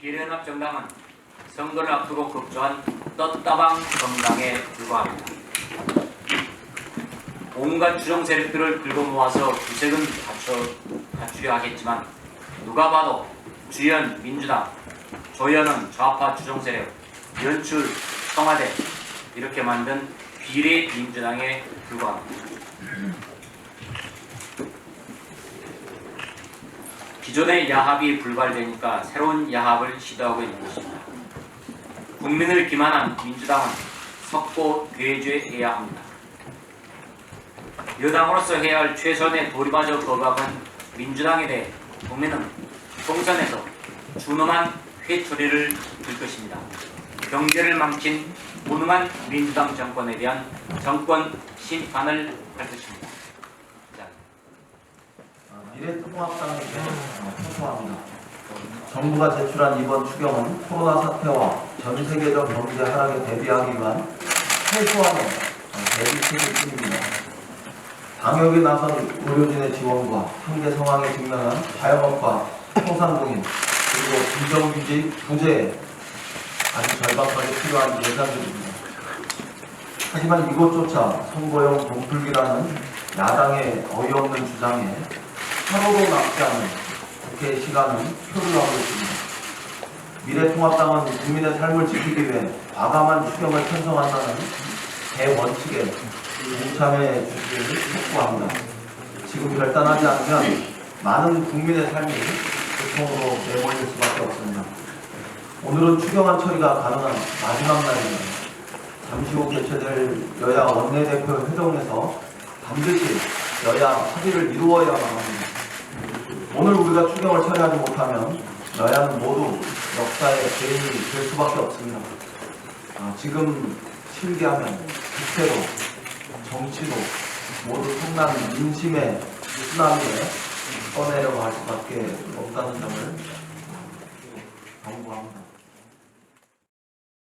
비례연합 정당은 선거를 앞두고 급조한 떴다방 정당에 불과합니다. 온갖 주정 세력들을 들고 모아서 구색은 갖춰, 갖추려 하겠지만 누가 봐도 주연 민주당, 조연은 좌파 주정 세력, 연출 청와대 이렇게 만든 비례 민주당에 불과합니다. 기존의 야합이 불발되니까 새로운 야합을 시도하고 있는 것입니다. 국민을 기만한 민주당은 석고 괴죄해야 합니다. 여당으로서 해야 할 최선의 도리마저 거부하는 민주당에 대해 국민은 총선에서 준엄한 회초리를 들 것입니다. 경제를 망친 무능한 민주당 정권에 대한 정권 심판을 할 것입니다. 어, 호소합니다. 정부가 제출한 이번 추경은 코로나 사태와 전 세계적 경제 하락에 대비하기 위한 최소한의 어, 대비책일 뿐입니다. 방역에 나선 의료진의 지원과 현재 상황에 직면한 자영업과 소상공인 그리고 비정규직 부재에 아주 절박하게 필요한 예산들입니다. 하지만 이것조차 선거용 돈풀기라는 야당의 어이없는 주장에 하루도 남지 않은 국회 시간은 표를 하고 있습니다. 미래통합당은 국민의 삶을 지키기 위해 과감한 추경을 편성한다는 대원칙에 동참해 주시기를 촉구합니다. 지금 결단하지 않으면 많은 국민의 삶이 고통으로 내몰릴 수밖에 없습니다. 오늘은 추경안 처리가 가능한 마지막 날입니다. 잠시 후 개최될 여야 원내대표 회동에서 반드시 여야 합의를 이루어야만 합니다. 오늘 우리가 추경을 처리하지 못하면 여야는 모두 역사의 죄인이 될 수밖에 없습니다. 아, 지금 실기하면 국회로 정치로 모두 성난 민심의 쓰나미에 떠내려갈 수밖에 없다는 점을.